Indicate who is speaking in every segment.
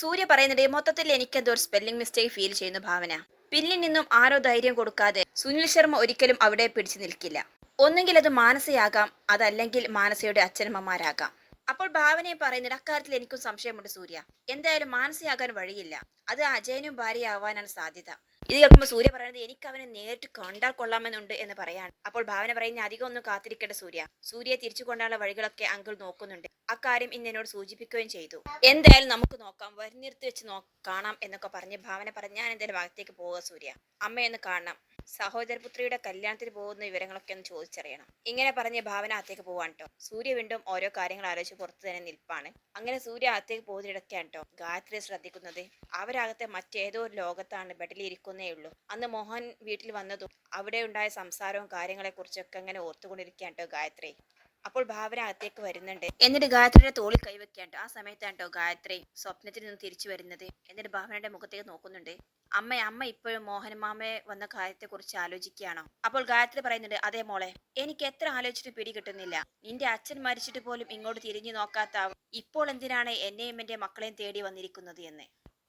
Speaker 1: സൂര്യ പറയുന്നുണ്ട് മൊത്തത്തിൽ എനിക്കെന്തോ ഒരു സ്പെല്ലിംഗ് മിസ്റ്റേക്ക് ഫീൽ ചെയ്യുന്ന ഭാവന. പിന്നിൽ നിന്നും ആരോ ധൈര്യം കൊടുക്കാതെ സുനിൽ ശർമ്മ ഒരിക്കലും അവിടെ പിടിച്ചു നിൽക്കില്ല. ഒന്നുകിൽ അത് മാനസയാകാം അതല്ലെങ്കിൽ മാനസയുടെ അച്ഛനമ്മമാരാകാം. അപ്പോൾ ഭാവനയെ പറയുന്നുണ്ട് അക്കാര്യത്തിൽ എനിക്കും സംശയമുണ്ട് സൂര്യ. എന്തായാലും മാനസയാകാൻ വഴിയില്ല. അത് അജയനും ഭാര്യയാവാനാണ് സാധ്യത. ഇത് കേൾക്കുമ്പോൾ സൂര്യ പറയുന്നത് എനിക്ക് അവനെ നേരിട്ട് കണ്ടാൽ കൊള്ളാമെന്നുണ്ട് എന്ന് പറയാണ്. അപ്പോൾ ഭാവന പറയുന്ന അധികം ഒന്നും കാത്തിരിക്കേണ്ട സൂര്യ. സൂര്യയെ തിരിച്ചു കൊണ്ടാനുള്ള വഴികളൊക്കെ അങ്കിൾ നോക്കുന്നുണ്ട്. അക്കാര്യം ഇന്ന് എന്നോട് സൂചിപ്പിക്കുകയും ചെയ്തു. എന്തായാലും നമുക്ക് നോക്കാം. വരുന്നിടത്ത് വെച്ച് നോ കാണാം എന്നൊക്കെ പറഞ്ഞ് ഭാവന പറഞ്ഞ് ഞാൻ എന്തായാലും ഭാഗത്തേക്ക് പോവുക സൂര്യ. അമ്മയൊന്ന് കാണണം. സഹോദരപുത്രിയുടെ കല്യാണത്തിന് പോകുന്ന വിവരങ്ങളൊക്കെ ഒന്ന് ചോദിച്ചറിയണം. ഇങ്ങനെ പറഞ്ഞ് ഭാവന അകത്തേക്ക് പോവാൻ കേട്ടോ സൂര്യ വീണ്ടും ഓരോ കാര്യങ്ങൾ ആലോചിച്ച് പുറത്ത് തന്നെ നിൽപ്പാണ്. അങ്ങനെ സൂര്യ അകത്തേക്ക് പോകുന്നിടക്കാണ് കേട്ടോ ഗായത്രി ശ്രദ്ധിക്കുന്നത്. അവരകത്തെ മറ്റേതോ ഒരു ലോകത്താണ് ബെഡിലിരിക്കുന്നേ ഉള്ളൂ അന്ന് മോഹൻ വീട്ടിൽ വന്നതും അവിടെ ഉണ്ടായ സംസാരവും കാര്യങ്ങളെ കുറിച്ചൊക്കെ അങ്ങനെ ഓർത്തുകൊണ്ടിരിക്കുകയാണ് കേട്ടോ ഗായത്രി. അപ്പോൾ ഭാവന അകത്തേക്ക് വരുന്നുണ്ട്. എന്നിട്ട് ഗായത്രിയുടെ തോളിൽ കൈവയ്ക്കാണ്ട് ആ സമയത്താണ് ഗായത്രി സ്വപ്നത്തിൽ നിന്ന് തിരിച്ചു വരുന്നത്. എന്നിട്ട് ഭാവനയുടെ മുഖത്തേക്ക് നോക്കുന്നുണ്ട്. അമ്മ അമ്മ ഇപ്പോഴും മോഹനമാമയെ വന്ന കാര്യത്തെ കുറിച്ച് ആലോചിക്കുകയാണോ? അപ്പോൾ ഗായത്രി പറയുന്നുണ്ട് അതേ മോളെ എനിക്ക് എത്ര ആലോചിച്ചിട്ട് പിടി കിട്ടുന്നില്ല. നിന്റെ അച്ഛൻ മരിച്ചിട്ട് പോലും ഇങ്ങോട്ട് തിരിഞ്ഞു നോക്കാത്ത ഇപ്പോൾ എന്തിനാണ് എന്നെയും എന്റെ മക്കളെയും തേടി വന്നിരിക്കുന്നത് എന്ന്.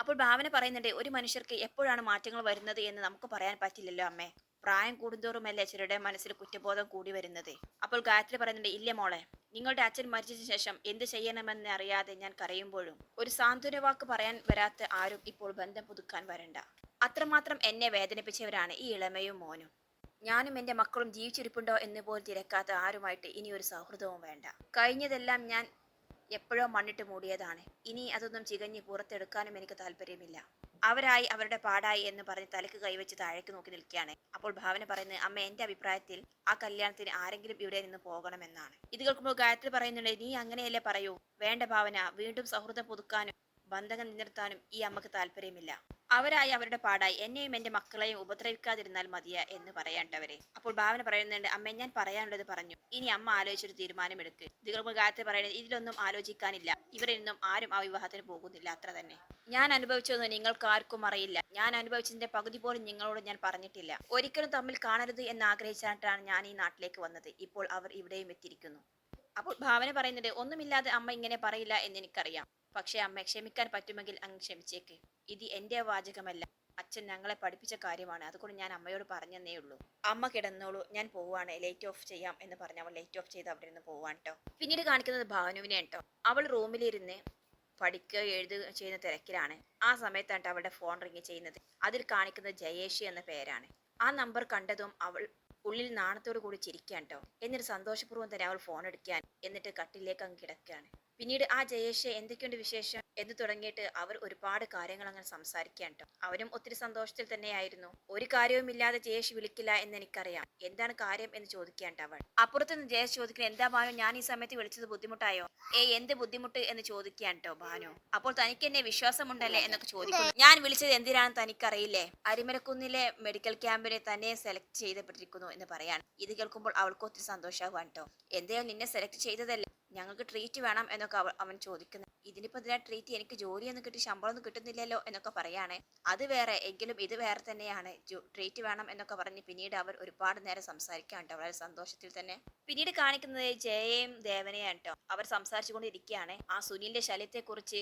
Speaker 1: അപ്പോൾ ഭാവന പറയുന്നുണ്ട് ഒരു മനുഷ്യർക്ക് എപ്പോഴാണ് മാറ്റങ്ങൾ വരുന്നത് എന്ന് നമുക്ക് പറയാൻ പറ്റില്ലല്ലോ അമ്മേ. പ്രായം കൂടുന്തോറുമല്ലേ ചിലരുടെ മനസ്സിൽ കുറ്റബോധം കൂടി വരുന്നത്. അപ്പോൾ ഗായത്രി പറയുന്നുണ്ട് ഇല്ല മോളെ നിങ്ങളുടെ അച്ഛൻ മരിച്ചതിന് ശേഷം എന്ത് ചെയ്യണമെന്ന് അറിയാതെ ഞാൻ കരയുമ്പോഴും ഒരു സാന്ത്വന വാക്ക് പറയാൻ വരാത്ത ആരും ഇപ്പോൾ ബന്ധം പുതുക്കാൻ വരണ്ട. അത്രമാത്രം എന്നെ വേദനിപ്പിച്ചവരാണ് ഈ ഇളമയും മോനും. ഞാനും എന്റെ മക്കളും ജീവിച്ചിരിപ്പുണ്ടോ എന്ന് പോലും തിരക്കാത്ത ആരുമായിട്ട് ഇനി ഒരു സൗഹൃദവും വേണ്ട. കഴിഞ്ഞതെല്ലാം ഞാൻ എപ്പോഴോ മണ്ണിട്ട് മൂടിയതാണ്. ഇനി അതൊന്നും ചികഞ്ഞ് പുറത്തെടുക്കാനും എനിക്ക് താല്പര്യമില്ല. അവരായി അവരുടെ പാടായി എന്ന് പറഞ്ഞ് തലക്ക് കൈവച്ച് താഴേക്ക് നോക്കി നിൽക്കുകയാണ്. അപ്പോൾ ഭാവന പറയുന്നത് അമ്മ എന്റെ അഭിപ്രായത്തിൽ ആ കല്യാണത്തിന് ആരെങ്കിലും ഇവിടെ നിന്ന് പോകണമെന്നാണ്. ഇത് കേൾക്കുമ്പോൾ ഗായത്രി പറയുന്നുണ്ട് നീ അങ്ങനെയല്ലേ പറയൂ? വേണ്ട ഭാവന വീണ്ടും സൗഹൃദം പുതുക്കാനും ബന്ധങ്ങൾ നിലനിർത്താനും ഈ അമ്മയ്ക്ക് താല്പര്യമില്ല. അവരായി അവരുടെ പാടായി. എന്നെയും എന്റെ മക്കളെയും ഉപദ്രവിക്കാതിരുന്നാൽ മതിയ എന്ന് പറയേണ്ടവരെ അപ്പോൾ ഭാവന പറയുന്നുണ്ട് അമ്മ ഞാൻ പറയാനുള്ളത് പറഞ്ഞു. ഇനി അമ്മ ആലോചിച്ചൊരു തീരുമാനമെടുക്ക്. ഇത് കേൾക്കുമ്പോൾ ഗായത്രി പറയുന്നത് ഇതിലൊന്നും ആലോചിക്കാനില്ല. ഇവരിൽ ആരും ആ വിവാഹത്തിന് പോകുന്നില്ല. അത്ര തന്നെ. ഞാൻ അനുഭവിച്ചതൊന്നും നിങ്ങൾക്ക് ആർക്കും അറിയില്ല. ഞാൻ അനുഭവിച്ചതിന്റെ പകുതി പോലും നിങ്ങളോട് ഞാൻ പറഞ്ഞിട്ടില്ല. ഒരിക്കലും തമ്മിൽ കാണരുത് എന്ന് ആഗ്രഹിച്ചിട്ടാണ് ഞാൻ ഈ നാട്ടിലേക്ക് വന്നത്. ഇപ്പോൾ അവർ ഇവിടെയും എത്തിയിരിക്കുന്നു. അപ്പോൾ ഭാവന പറയുന്നുണ്ട് ഒന്നുമില്ലാതെ അമ്മ ഇങ്ങനെ പറയില്ല എന്ന് എനിക്കറിയാം. പക്ഷേ അമ്മ ക്ഷമിക്കാൻ പറ്റുമെങ്കിൽ അങ്ങ് ക്ഷമിച്ചേക്ക്. ഇത് എന്റെ വാചകമല്ല. അച്ഛൻ ഞങ്ങളെ പഠിപ്പിച്ച കാര്യമാണ്. അതുകൊണ്ട് ഞാൻ അമ്മയോട് പറഞ്ഞെന്നേ ഉള്ളൂ. അമ്മ കിടന്നോളൂ. ഞാൻ പോവാണ്. ലൈറ്റ് ഓഫ് ചെയ്യാം എന്ന് പറഞ്ഞ് അവൾ ലൈറ്റ് ഓഫ് ചെയ്ത് അവിടെ നിന്ന് പോവാൻ കേട്ടോ പിന്നീട് കാണിക്കുന്നത് ഭാനുവിനെ കേട്ടോ അവൾ റൂമിലിരുന്ന് പഠിക്കുക എഴുതുക ചെയ്യുന്ന തിരക്കിലാണ്. ആ സമയത്താണ് അവളുടെ ഫോൺ റിങ് ചെയ്യുന്നത്. അതിൽ കാണിക്കുന്നത് ജയേഷി എന്ന പേരാണ്. ആ നമ്പർ കണ്ടതും അവൾ ഉള്ളിൽ നാണത്തോടു കൂടി ചിരിക്കാൻ കേട്ടോ എന്നിട്ട് സന്തോഷപൂർവം തന്നെ അവൾ ഫോൺ എടുക്കാൻ എന്നിട്ട് കട്ടിലേക്ക് അങ്ങ് കിടക്കുകയാണ് പിന്നീട് ആ ജയേഷ് എന്തൊക്കെയുണ്ട് വിശേഷം എന്ന് തുടങ്ങിയിട്ട് അവർ ഒരുപാട് കാര്യങ്ങൾ അങ്ങനെ സംസാരിക്കാൻ കേട്ടോ. അവനും ഒത്തിരി സന്തോഷത്തിൽ തന്നെയായിരുന്നു. ഒരു കാര്യവും ഇല്ലാതെ ജയേഷ് വിളിക്കില്ല എന്ന് എനിക്കറിയാം. എന്താണ് കാര്യം എന്ന് ചോദിക്കാൻ അവൾ. അപ്പുറത്ത് നിന്ന് ജയേഷ് ചോദിക്കുന്നത് എന്താ ഭാനു ഞാൻ ഈ സമയത്ത് വിളിച്ചത് ബുദ്ധിമുട്ടായോ? ഏ എന്ത് ബുദ്ധിമുട്ട്? എന്ന് ചോദിക്കാൻ കേട്ടോ ഭാനു. അപ്പോൾ തനിക്ക് എന്നെ വിശ്വാസമുണ്ടല്ലേ എന്നൊക്കെ ചോദിക്കുന്നു. ഞാൻ വിളിച്ചത് എന്തിനാണെന്ന് തനിക്കറിയില്ലേ? അരിമരക്കുന്നിലെ മെഡിക്കൽ ക്യാമ്പിനെ തന്നെ സെലക്ട് ചെയ്തപ്പെട്ടിരിക്കുന്നു എന്ന് പറയാൻ ഇത് കേൾക്കുമ്പോൾ അവൾക്ക് ഒത്തിരി സന്തോഷമാകുവാൻ കേട്ടോ. എന്തെയോ നിന്നെ സെലക്ട് ചെയ്തതല്ലേ? ഞങ്ങൾക്ക് ട്രീറ്റ് വേണം എന്നൊക്കെ അവൻ ചോദിക്കുന്നു. ഇതിനിപ്പോ ഇതിനാ ട്രീറ്റ് എനിക്ക് ജോലിയൊന്നും കിട്ടി ശമ്പളമൊന്നും കിട്ടുന്നില്ലല്ലോ എന്നൊക്കെ പറയാണ്. അത് വേറെ എങ്കിലും ഇത് വേറെ തന്നെയാണ്. ട്രീറ്റ് വേണം എന്നൊക്കെ പറഞ്ഞ് പിന്നീട് അവർ ഒരുപാട് നേരം സംസാരിക്കാണ്ട് വളരെ സന്തോഷത്തിൽ തന്നെ. പിന്നീട് കാണിക്കുന്നത് ജയയും ദേവനെയാണ് കേട്ടോ. അവർ സംസാരിച്ചുകൊണ്ടിരിക്കുകയാണ്. ആ സുനിലിന്റെ ശല്യത്തെ കുറിച്ച്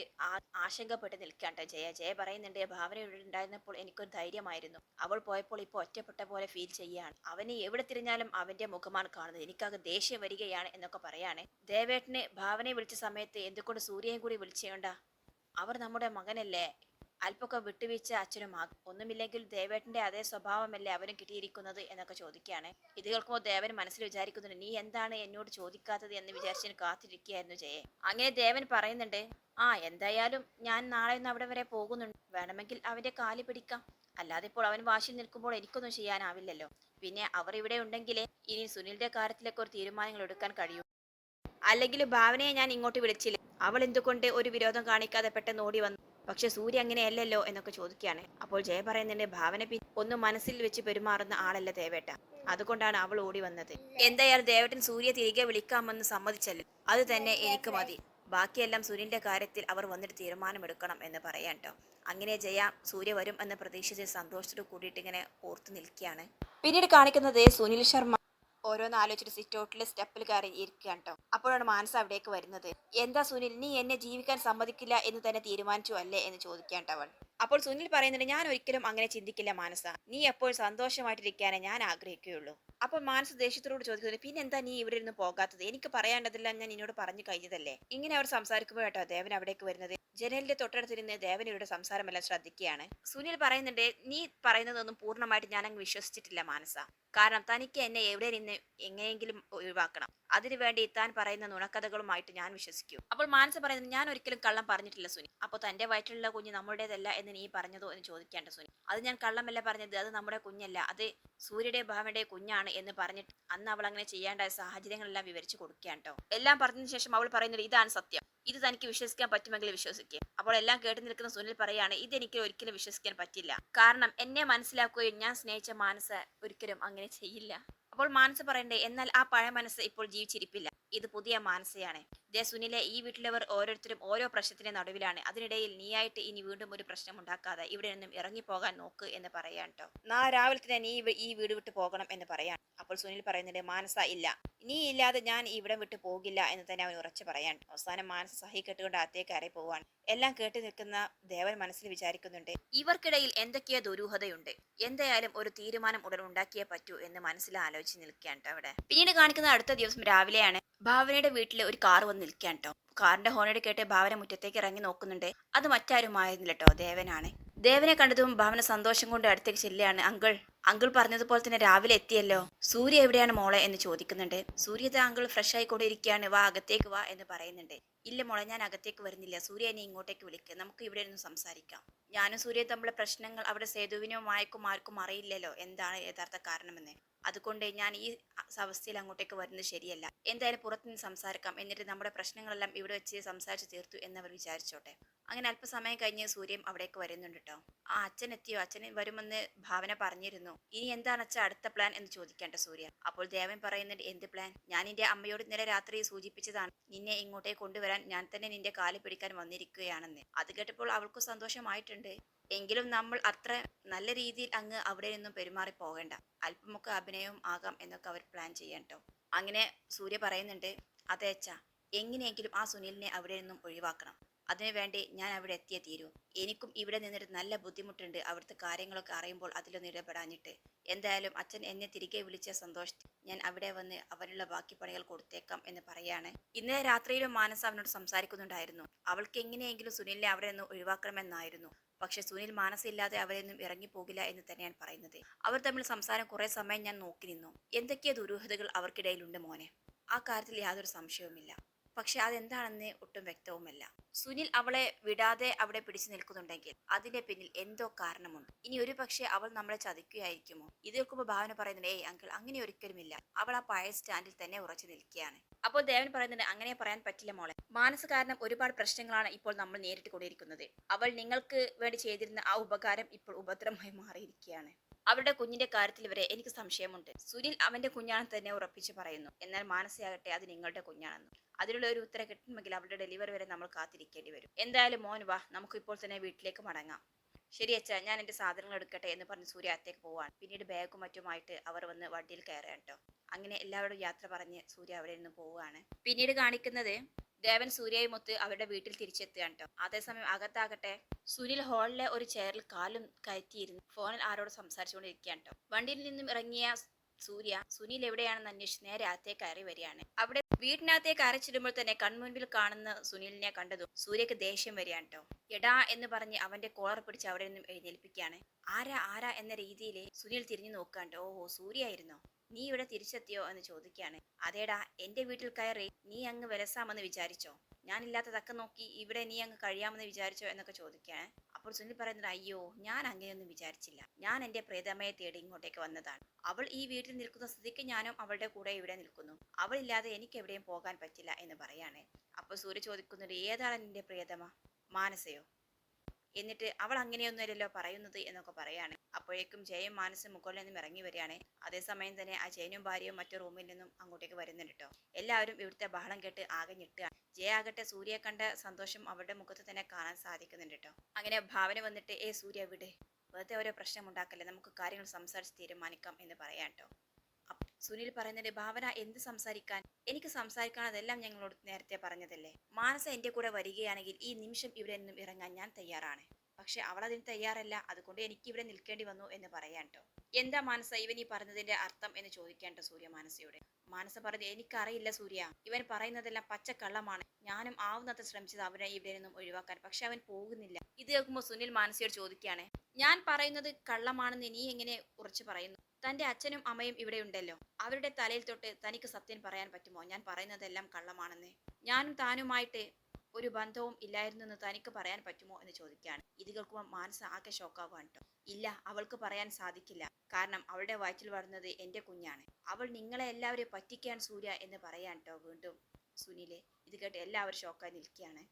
Speaker 1: ആശങ്കപ്പെട്ട് നിൽക്കാണ്ട് ജയ. ജയ പറയുന്നുണ്ട് ഭാവന ഉണ്ടായിരുന്നപ്പോൾ എനിക്കൊരു ധൈര്യമായിരുന്നു. അവൾ പോയപ്പോൾ ഇപ്പോൾ ഒറ്റപ്പെട്ട പോലെ ഫീൽ ചെയ്യാണ് അവനെ എവിടെ തിരിഞ്ഞാലും അവന്റെ മുഖമാണ് കാണുന്നത്. എനിക്കത് ദേഷ്യം വരികയാണ് എന്നൊക്കെ പറയാണ്. ദേവേട്ടന് ഭാവനയെ വിളിച്ച സമയത്ത് എന്തുകൊണ്ട് സൂര്യയും കൂടി വിളിച്ചേണ്ട. അവർ നമ്മുടെ മകനല്ലേ? അല്പൊക്കെ വിട്ടുവീഴ്ച അച്ഛനുമാകും ഒന്നുമില്ലെങ്കിൽ ദേവേട്ടന്റെ അതേ സ്വഭാവമല്ലേ അവനും കിട്ടിയിരിക്കുന്നത് എന്നൊക്കെ ചോദിക്കുകയാണ്. ഇത് കേൾക്കുമ്പോൾ ദേവൻ മനസ്സിൽ വിചാരിക്കുന്നുണ്ട് നീ എന്താണ് എന്നോട് ചോദിക്കാത്തത് എന്ന് വിചാരിച്ചു കാത്തിരിക്കുകയായിരുന്നു ജയെ. അങ്ങനെ ദേവൻ പറയുന്നുണ്ട് ആ എന്തായാലും ഞാൻ നാളെ ഒന്ന് അവിടെ വരെ പോകുന്നുണ്ട്. വേണമെങ്കിൽ അവന്റെ കാൽ പിടിക്കാം. അല്ലാതെ ഇപ്പോൾ അവൻ വാശി നിൽക്കുമ്പോൾ എനിക്കൊന്നും ചെയ്യാനാവില്ലല്ലോ. പിന്നെ അവർ ഇവിടെ ഉണ്ടെങ്കിലേ ഇനി സുനിലിന്റെ കാര്യത്തിലൊക്കെ ഒരു തീരുമാനങ്ങൾ എടുക്കാൻ കഴിയൂ. അല്ലെങ്കിൽ ഭാവനയെ ഞാൻ ഇങ്ങോട്ട് വിളിച്ചില്ല. അവൾ എന്തുകൊണ്ട് ഒരു വിരോധം കാണിക്കാതെ പെട്ടെന്ന് ഓടി വന്നു? പക്ഷെ സൂര്യ അങ്ങനെയല്ലല്ലോ എന്നൊക്കെ ചോദിക്കുകയാണ്. അപ്പോൾ ജയ പറയുന്നുണ്ട് ഭാവന പി ഒന്ന് മനസ്സിൽ വെച്ച് പെരുമാറുന്ന ആളല്ല ദേവേട്ട. അതുകൊണ്ടാണ് അവൾ ഓടി വന്നത്. എന്തായാലും ദേവേട്ടൻ സൂര്യ തിരികെ വിളിക്കാമെന്ന് സമ്മതിച്ചല്ലോ. അത് തന്നെ എനിക്ക് മതി. ബാക്കിയെല്ലാം സൂര്യന്റെ കാര്യത്തിൽ അവർ വന്നിട്ട് തീരുമാനമെടുക്കണം എന്ന് പറയാൻ കേട്ടോ അങ്ങനെ ജയ സൂര്യ വരും എന്ന് പ്രതീക്ഷിച്ച് സന്തോഷത്തോട് കൂടിയിട്ട് ഇങ്ങനെ ഓർത്തു നിൽക്കുകയാണ്. പിന്നീട് കാണിക്കുന്നത് സുനിൽ ശർമ്മ. ഓരോന്ന് ആലോചിച്ചിട്ട് സിറ്റ് ഔട്ടിൽ സ്റ്റെപ്പിൽ കയറി ഇരിക്കുകയാണ് കേട്ടോ അപ്പോഴാണ് മാനസ അവിടേക്ക് വരുന്നത്. എന്താ സുനിൽ നീ എന്നെ ജീവിക്കാൻ സമ്മതിക്കില്ല എന്ന് തന്നെ തീരുമാനിച്ചു അല്ലേ? എന്ന് ചോദിക്കാൻ അവൾ. അപ്പോൾ സുനിൽ പറയുന്നുണ്ട് ഞാൻ ഒരിക്കലും അങ്ങനെ ചിന്തിക്കില്ല മാനസ. നീ എപ്പോഴും സന്തോഷമായിട്ടിരിക്കാനേ ഞാൻ ആഗ്രഹിക്കുകയുള്ളൂ. അപ്പോൾ മാനസ ദേഷ്യത്തോട് ചോദിക്കുന്നത് പിന്നെ എന്താ നീ ഇവിടെ ഇരുന്ന് പോകാത്തത്? എനിക്ക് പറയാണ്ടതെല്ലാം ഞാൻ നിന്നോട് പറഞ്ഞു കഴിഞ്ഞതല്ലേ? ഇങ്ങനെ അവർ സംസാരിക്കുമ്പോഴാട്ടോ ദേവൻ അവിടേക്ക് വരുന്നത്? ജനലിന്റെ തൊട്ടടുത്തിരുന്ന് ദേവൻ ഇവരുടെ സംസാരമെല്ലാം ശ്രദ്ധിക്കുകയാണ്. സുനിൽ പറയുന്നുണ്ട് നീ പറയുന്നതൊന്നും പൂർണമായിട്ട് ഞാൻ അങ്ങ് വിശ്വസിച്ചിട്ടില്ല മാനസ. കാരണം തനിക്ക് എന്നെ എവിടെ നിന്ന് എങ്ങനെയെങ്കിലും ഒഴിവാക്കണം. അതിനുവേണ്ടി താൻ പറയുന്ന നുണക്കഥകളുമായിട്ട് ഞാൻ വിശ്വസിക്കൂ. അപ്പോൾ മാനസ പറയുന്നത് ഞാൻ ഒരിക്കലും കള്ളം പറഞ്ഞിട്ടില്ല സുനി. അപ്പോൾ തന്റെ വയറ്റിലുള്ള കുഞ്ഞ് നമ്മുടേതല്ല എന്ന് നീ പറഞ്ഞതോ എന്ന് ചോദിക്കേണ്ട സുനി. അത് ഞാൻ കള്ളമല്ല പറഞ്ഞത്? അത് നമ്മുടെ കുഞ്ഞല്ല. അത് സൂര്യയുടെ ഭാവയുടെ കുഞ്ഞാണ് എന്ന് പറഞ്ഞിട്ട് അന്ന് അവൾ അങ്ങനെ ചെയ്യേണ്ട സാഹചര്യങ്ങളെല്ലാം വിവരിച്ചു കൊടുക്കുകയാണ് കേട്ടോ എല്ലാം പറഞ്ഞതിന് ശേഷം അവൾ പറയുന്നത് ഇതാണ് സത്യം. ഇത് തനിക്ക് വിശ്വസിക്കാൻ പറ്റുമെങ്കിൽ വിശ്വസിക്കുക അപ്പോൾ എല്ലാം കേട്ടു നിൽക്കുന്ന സുനിൽ പറയാണ് ഇതെനിക്ക് ഒരിക്കലും വിശ്വസിക്കാൻ പറ്റില്ല. കാരണം എന്നെ മനസ്സിലാക്കുകയും ഞാൻ സ്നേഹിച്ച മാനസ ഒരിക്കലും അങ്ങനെ ചെയ്യില്ല. അപ്പോൾ മാനസ് പറയണ്ടേ എന്നാൽ ആ പഴയ മനസ്സ് ഇപ്പോൾ ജീവിച്ചിരിപ്പില്ല. ഇത് പുതിയ മാനസയാണ്. ദേ സുനിലെ ഈ വീട്ടിലവർ ഓരോരുത്തരും ഓരോ പ്രശ്നത്തിന്റെ നടുവിലാണ്. അതിനിടയിൽ നീയായിട്ട് ഇനി വീണ്ടും ഒരു പ്രശ്നം ഉണ്ടാക്കാതെ ഇവിടെ നിന്നും ഇറങ്ങിപ്പോകാൻ നോക്ക് എന്ന് പറയാൻ കേട്ടോ നാളെ രാവിലെ തന്നെ നീ ഈ വീട് വിട്ട് പോകണം എന്ന് പറയാൻ. അപ്പോൾ സുനിൽ പറയുന്നുണ്ട് മാനസ ഇല്ല. നീ ഇല്ലാതെ ഞാൻ ഇവിടെ വിട്ട് പോകില്ല എന്ന് തന്നെ അവൻ ഉറച്ചു പറയാൻ. അവസാനം മാനസ സഹി കെട്ടുകൊണ്ട് അകത്തേക്ക് കയറി പോവാൻ എല്ലാം കേട്ട് നിൽക്കുന്ന ദേവൻ മനസ്സിൽ വിചാരിക്കുന്നുണ്ട് ഇവർക്കിടയിൽ എന്തൊക്കെയോ ദുരൂഹതയുണ്ട്. എന്തായാലും ഒരു തീരുമാനം ഉടൻ ഉണ്ടാക്കിയേ പറ്റൂ എന്ന് മനസ്സിൽ ആലോചിച്ച് നിൽക്കുകയാണ് അവിടെ. പിന്നീട് കാണിക്കുന്ന അടുത്ത ദിവസം രാവിലെയാണ്. ഭാവനയുടെ വീട്ടിൽ ഒരു കാർ വന്ന് നിൽക്കുകയാണ് കേട്ടോ കാറിന്റെ ഹോണടി കേട്ട് ഭാവന മുറ്റത്തേക്ക് ഇറങ്ങി നോക്കുന്നുണ്ട്. അത് മറ്റാരുമായിരുന്നില്ല കേട്ടോ ദേവനാണ്. ദേവനെ കണ്ടതും ഭാവന സന്തോഷം കൊണ്ട് അടുത്തേക്ക് ചെല്ലുകയാണ് അങ്കിൾ. അങ്കിൾ പറഞ്ഞതുപോലെ തന്നെ രാവിലെ എത്തിയല്ലോ. സൂര്യ എവിടെയാണ് മോളെ എന്ന് ചോദിക്കുന്നുണ്ട്. സൂര്യത അങ്കിൾ ഫ്രഷ് ആയിക്കൊണ്ടിരിക്കുകയാണ് വാ അകത്തേക്ക് വാ എന്ന് പറയുന്നുണ്ട്. ഇല്ല മോളെ ഞാൻ അകത്തേക്ക് വരുന്നില്ല. സൂര്യ എന്നെ ഇങ്ങോട്ടേക്ക് വിളിക്കുക നമുക്ക് ഇവിടെ നിന്ന് സംസാരിക്കാം. ഞാനും സൂര്യ തമ്മിലെ പ്രശ്നങ്ങൾ അവിടെ സേതുവിനോ മായക്കും ആർക്കും അറിയില്ലല്ലോ. എന്താണ് യഥാർത്ഥ കാരണമെന്ന്? അതുകൊണ്ട് ഞാൻ ഈ അവസ്ഥയിൽ അങ്ങോട്ടേക്ക് വരുന്നത് ശരിയല്ല. എന്തായാലും പുറത്തുനിന്ന് സംസാരിക്കാം. എന്നിട്ട് നമ്മുടെ പ്രശ്നങ്ങളെല്ലാം ഇവിടെ വെച്ച് സംസാരിച്ച് തീർത്തു എന്ന് അവർ വിചാരിച്ചോട്ടെ. അങ്ങനെ അല്പസമയം കഴിഞ്ഞ് സൂര്യൻ അവിടേക്ക് വരുന്നുണ്ട് കേട്ടോ ആ അച്ഛൻ എത്തിയോ? അച്ഛൻ വരുമെന്ന് ഭാവന പറഞ്ഞിരുന്നു. ഇനി എന്താണ് അച്ഛൻ അടുത്ത പ്ലാൻ എന്ന് ചോദിക്കേണ്ട സൂര്യ അപ്പോൾ ദേവൻ പറയുന്നുണ്ട് എന്ത് പ്ലാൻ ഞാൻ നിന്റെ അമ്മയോട് ഇന്നലെ രാത്രി സൂചിപ്പിച്ചതാണ്. നിന്നെ ഇങ്ങോട്ടേക്ക് കൊണ്ടുവരാൻ ഞാൻ തന്നെ നിന്റെ കാൽ പിടിക്കാൻ വന്നിരിക്കുകയാണെന്ന്. അത് കേട്ടപ്പോൾ അവൾക്ക് സന്തോഷമായിട്ടുണ്ട്. എങ്കിലും നമ്മൾ അത്ര നല്ല രീതിയിൽ അങ്ങ് അവിടെ നിന്നും പെരുമാറി പോകേണ്ട. അല്പമൊക്കെ അഭിനയവും ആകാം എന്നൊക്കെ അവർ പ്ലാൻ ചെയ്യാൻ ട്ടോ. അങ്ങനെ സൂര്യ പറയുന്നുണ്ട് അതെ അച്ഛാ എങ്ങനെയെങ്കിലും ആ സുനിലിനെ അവിടെ നിന്നും ഒഴിവാക്കണം. അതിനുവേണ്ടി ഞാൻ അവിടെ എത്തിയേ തീരൂ. എനിക്കും ഇവിടെ നിന്നിട്ട് നല്ല ബുദ്ധിമുട്ടുണ്ട്. അവിടുത്തെ കാര്യങ്ങളൊക്കെ അറിയുമ്പോൾ അതിലൊന്നും ഇടപെടാഞ്ഞിട്ട്. എന്തായാലും അച്ഛൻ എന്നെ തിരികെ വിളിച്ച സന്തോഷത്തിൽ ഞാൻ അവിടെ വന്ന് അവനുള്ള ബാക്കി പണികൾ കൊടുത്തേക്കാം എന്ന് പറയാണ്. ഇന്നലെ രാത്രിയിലും മാനസ അവനോട് സംസാരിക്കുന്നുണ്ടായിരുന്നു. അവൾക്ക് എങ്ങനെയെങ്കിലും സുനിലിനെ അവിടെ നിന്ന് ഒഴിവാക്കണമെന്നായിരുന്നു. പക്ഷെ സുനിൽ മാനസില്ലാതെ അവരെ നിന്നും ഇറങ്ങിപ്പോകില്ല എന്ന് തന്നെയാണ് പറയുന്നത്. അവർ തമ്മിൽ സംസാരം കുറെ സമയം ഞാൻ നോക്കി നിന്നു. എന്തൊക്കെ ദുരൂഹതകൾ അവർക്കിടയിലുണ്ട് മോനെ. ആ കാര്യത്തിൽ യാതൊരു സംശയവുമില്ല. പക്ഷെ അതെന്താണെന്ന് ഒട്ടും വ്യക്തവുമല്ല. സുനിൽ അവളെ വിടാതെ അവിടെ പിടിച്ചു നിൽക്കുന്നുണ്ടെങ്കിൽ അതിന്റെ പിന്നിൽ എന്തോ കാരണമുണ്ട്. ഇനി ഒരു പക്ഷേ അവൾ നമ്മളെ ചതിക്കുകയായിരിക്കുമോ? ഇത് കേൾക്കുമ്പോൾ ഭാവന പറയുന്നുണ്ട് ഏയ് അങ്കിൾ അങ്ങനെ ഒരിക്കലുമില്ല. അവൾ ആ പഴയ സ്റ്റാൻഡിൽ തന്നെ ഉറച്ചു നിൽക്കുകയാണ്. അപ്പോൾ ദേവൻ പറയുന്നുണ്ട് അങ്ങനെ പറയാൻ പറ്റില്ല മോളെ. മാനസ കാരണം ഒരുപാട് പ്രശ്നങ്ങളാണ് ഇപ്പോൾ നമ്മൾ നേരിട്ട് കൊണ്ടിരിക്കുന്നത് അവൾ നിങ്ങൾക്ക് വേണ്ടി ചെയ്തിരുന്ന ആ ഉപകാരം ഇപ്പോൾ ഉപദ്രവമായി മാറിയിരിക്കുകയാണ്. അവരുടെ കുഞ്ഞിന്റെ കാര്യത്തിൽ വരെ എനിക്ക് സംശയമുണ്ട്. സുനിൽ അവന്റെ കുഞ്ഞാണെന്ന് തന്നെ ഉറപ്പിച്ച് പറയുന്നു. എന്നാൽ മാനസയാകട്ടെ അത് നിങ്ങളുടെ കുഞ്ഞാണെന്ന്. അതിനുള്ള ഒരു ഉത്തരം കിട്ടണമെങ്കിൽ അവരുടെ ഡെലിവറി വരെ നമ്മൾ കാത്തിരിക്കേണ്ടി വരും. എന്തായാലും മോൻ വാ നമുക്ക് ഇപ്പോൾ തന്നെ വീട്ടിലേക്ക് മടങ്ങാം. ശരി അച്ഛാ ഞാൻ എന്റെ സാധനങ്ങൾ എടുക്കട്ടെ എന്ന് പറഞ്ഞ് സൂര്യ അകത്തേക്ക് പോവാണ്. പിന്നീട് ബാഗും മറ്റുമായിട്ട് അവർ വന്ന് വണ്ടിയിൽ കയറുകയാണ് കേട്ടോ. അങ്ങനെ എല്ലാവരോടും യാത്ര പറഞ്ഞ് സൂര്യ അവിടെ നിന്ന് പോവുകയാണ്. പിന്നീട് കാണിക്കുന്നത് ദേവൻ സൂര്യയുമൊത്ത് അവരുടെ വീട്ടിൽ തിരിച്ചെത്തുകയാണ് കേട്ടോ അതേസമയം അകത്താകട്ടെ സുനിൽ ഹാളിലെ ഒരു ചെയറിൽ കാലും കയറ്റിയിരുന്നു. ഫോണിൽ ആരോട് സംസാരിച്ചുകൊണ്ടിരിക്കുകയാണ് കേട്ടോ വണ്ടിയിൽ നിന്നും ഇറങ്ങിയ സൂര്യ സുനിൽ എവിടെയാണെന്ന് അന്വേഷിച്ച് നേരെ അകത്തേക്ക് കയറി വരികയാണ്. അവിടെ വീട്ടിനകത്തെ അരച്ചിടുമ്പോൾ തന്നെ കൺമുൻപിൽ കാണുന്ന സുനിലിനെ കണ്ടതും സൂര്യക്ക് ദേഷ്യം വരികയാണ് കേട്ടോ എടാ എന്ന് പറഞ്ഞ് അവന്റെ കോളർ പിടിച്ച് അവിടെ നിന്നും എഴുന്നേൽപ്പിക്കുകയാണ്. ആരാ ആരാ എന്ന രീതിയിൽ സുനിൽ തിരിഞ്ഞു നോക്കാണ്ട്. ഓ സൂര്യായിരുന്നോ നീ ഇവിടെ തിരിച്ചെത്തിയോ എന്ന് ചോദിക്കുകയാണ്. അതേടാ എന്റെ വീട്ടിൽ കയറി നീ അങ്ങ് വിലസാമെന്ന് വിചാരിച്ചോ? ഞാനില്ലാത്ത തക്ക നോക്കി ഇവിടെ നീ അങ്ങ് കഴിയാമെന്ന് വിചാരിച്ചോ എന്നൊക്കെ ചോദിക്കുകയാണ്. അപ്പോൾ സുനിൽ പറയുന്നത് അയ്യോ ഞാൻ അങ്ങനെയൊന്നും വിചാരിച്ചില്ല. ഞാൻ എന്റെ പ്രേതമയെ തേടി ഇങ്ങോട്ടേക്ക് വന്നതാണ്. അവൾ ഈ വീട്ടിൽ നിൽക്കുന്ന സ്ഥിതിക്ക് ഞാനും അവളുടെ കൂടെ ഇവിടെ നിൽക്കുന്നു. അവളില്ലാതെ എനിക്ക് എവിടെയും പോകാൻ പറ്റില്ല എന്ന് പറയാണ്. അപ്പോൾ സൂര്യ ചോദിക്കുന്നുണ്ട് ഏതാണ് നിന്റെ പ്രേതമ? മാനസയോ? എന്നിട്ട് അവൾ അങ്ങനെയൊന്നുമല്ലല്ലോ പറയുന്നത് എന്നൊക്കെ പറയാണ് അപ്പോഴേക്കും ജയൻ മാനസും മുകളിൽ നിന്നും ഇറങ്ങി വരികയാണ്. അതേസമയം തന്നെ ആ ജയനും ഭാര്യയും മറ്റു റൂമിൽ നിന്നും അങ്ങോട്ടേക്ക് വരുന്നുണ്ട് കേട്ടോ. എല്ലാവരും ഇവിടുത്തെ ബഹളം കേട്ട് ആകെ ഞെട്ടുകയാണ് ജയ ആകട്ടെ സൂര്യയെ കണ്ട സന്തോഷം അവരുടെ മുഖത്ത് തന്നെ കാണാൻ സാധിക്കുന്നുണ്ട് കേട്ടോ. അങ്ങനെ ഭാവന വന്നിട്ട് ഏ സൂര്യ വിട്. വെറുതെ ഓരോ പ്രശ്നം ഉണ്ടാക്കല്ലേ? നമുക്ക് കാര്യങ്ങൾ സംസാരിച്ച് തീരുമാനിക്കാം എന്ന് പറയാം കേട്ടോ. സുനിൽ പറയുന്നതിന്റെ ഭാവന എന്ത് സംസാരിക്കാൻ? എനിക്ക് സംസാരിക്കാനതെല്ലാം ഞങ്ങളോട് നേരത്തെ പറഞ്ഞതല്ലേ? മാനസ എന്റെ കൂടെ വരികയാണെങ്കിൽ ഈ നിമിഷം ഇവിടെ നിന്നും ഇറങ്ങാൻ ഞാൻ തയ്യാറാണ്. പക്ഷെ അവൾ അതിന് തയ്യാറല്ല. അതുകൊണ്ട് എനിക്ക് ഇവിടെ നിൽക്കേണ്ടി വന്നു എന്ന് പറയാൻ കേട്ടോ എന്താ മാനസ ഇവൻ ഈ പറഞ്ഞതിന്റെ അർത്ഥം എന്ന് ചോദിക്കാൻ കേട്ടോ സൂര്യ മാനസയോട്? മാനസ പറഞ്ഞു എനിക്കറിയില്ല സൂര്യ. ഇവൻ പറയുന്നതെല്ലാം പച്ചക്കള്ളമാണ്. ഞാനും ആവുന്നത്ര ശ്രമിച്ചത് അവനെ ഇവിടെ നിന്നും ഒഴിവാക്കാൻ. പക്ഷെ അവൻ പോകുന്നില്ല. ഇത് കേൾക്കുമ്പോൾ സുനിൽ മാനസയോട് ചോദിക്കുകയാണ് ഞാൻ പറയുന്നത് കള്ളമാണെന്ന് നീ എങ്ങനെ ഉറച്ചു പറയുന്നു? തന്റെ അച്ഛനും അമ്മയും ഇവിടെ ഉണ്ടല്ലോ. അവരുടെ തലയിൽ തൊട്ട് തനിക്ക് സത്യം പറയാൻ പറ്റുമോ? ഞാൻ പറയുന്നതെല്ലാം കള്ളമാണെന്ന്. ഞാനും താനുമായിട്ട് ഒരു ബന്ധവും ഇല്ലായിരുന്നെന്ന് തനിക്ക് പറയാൻ പറ്റുമോ എന്ന് ചോദിക്കുകയാണ്. ഇത് കേൾക്കുമ്പോൾ മാനസ ആകെ ഷോക്കാവുകയാണ് കേട്ടോ ഇല്ല അവൾക്ക് പറയാൻ സാധിക്കില്ല. കാരണം അവളുടെ വയറ്റിൽ വളർന്നത് എന്റെ കുഞ്ഞാണ്. അവൾ നിങ്ങളെ എല്ലാവരെയും പറ്റിക്കാൻ സൂര്യ എന്ന് പറയാൻ കേട്ടോ വീണ്ടും സുനിലെ. ഇത് കേട്ട് എല്ലാവരും ഷോക്കായി നിൽക്കുകയാണ്.